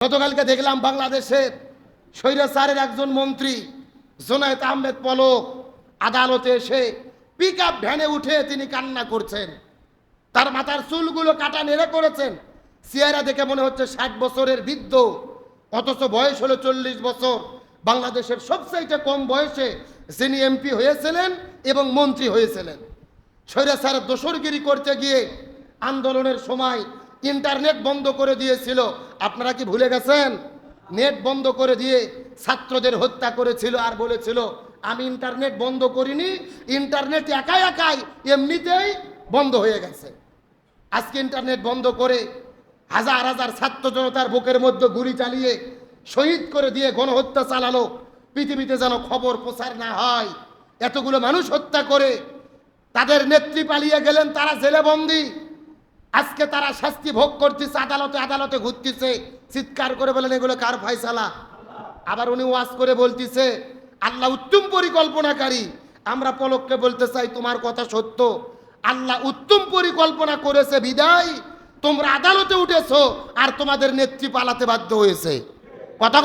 গতকালকে দেখলাম বাংলাদেশের স্বৈরাচারের একজন মন্ত্রী জোনায়েত আহমেদ পলক, আদালতে এসে পিক আপ ভ্যানে উঠে তিনি কান্না করছেন। তার মাথার চুলগুলো কাটা নেড়ে করেছেন। চেহারা দেখে মনে হচ্ছে ষাট বছরের বৃদ্ধ, অথচ বয়স হলো চল্লিশ বছর। বাংলাদেশের সবচাইতে কম বয়সে যিনি এমপি হয়েছিলেন এবং মন্ত্রী হয়েছিলেন। স্বৈরাচার দোসরগিরি করতে গিয়ে আন্দোলনের সময় ইন্টারনেট বন্ধ করে দিয়েছিল। আপনারা কি ভুলে গেছেন? নেট বন্ধ করে দিয়ে ছাত্রদের হত্যা করেছিল আর বলেছিল, আমি ইন্টারনেট বন্ধ করিনি, ইন্টারনেট একাই একাই এমনিতেই বন্ধ হয়ে গেছে। আজকে ইন্টারনেট বন্ধ করে হাজার হাজার ছাত্র জনতার বুকের মধ্যে গুলি চালিয়ে শহীদ করে দিয়ে গণহত্যা চালালো। পৃথিবীতে যেন খবর প্রচার না হয়। এতগুলো মানুষ হত্যা করে তাদের নেত্রী পালিয়ে গেলেন, তারা জেলে বন্দি আজকে তারা শাস্তি ভোগ করতেছে, আদালতে আদালতে ঘুরতেছে, চিৎকার করে বলেন, এগুলো কার ফায়সালা? আবার উনি ওয়াজ করে বলতেছে, আল্লাহ উত্তম পরিকল্পনাকারী। আমরা পলককে বলতে চাই, তোমার কথা সত্য। আল্লাহ উত্তম পরিকল্পনা করেছে, বিদায়। তোমরা আদালতে উঠেছ আর তোমাদের নেত্রী পালাতে বাধ্য হয়েছে। কথা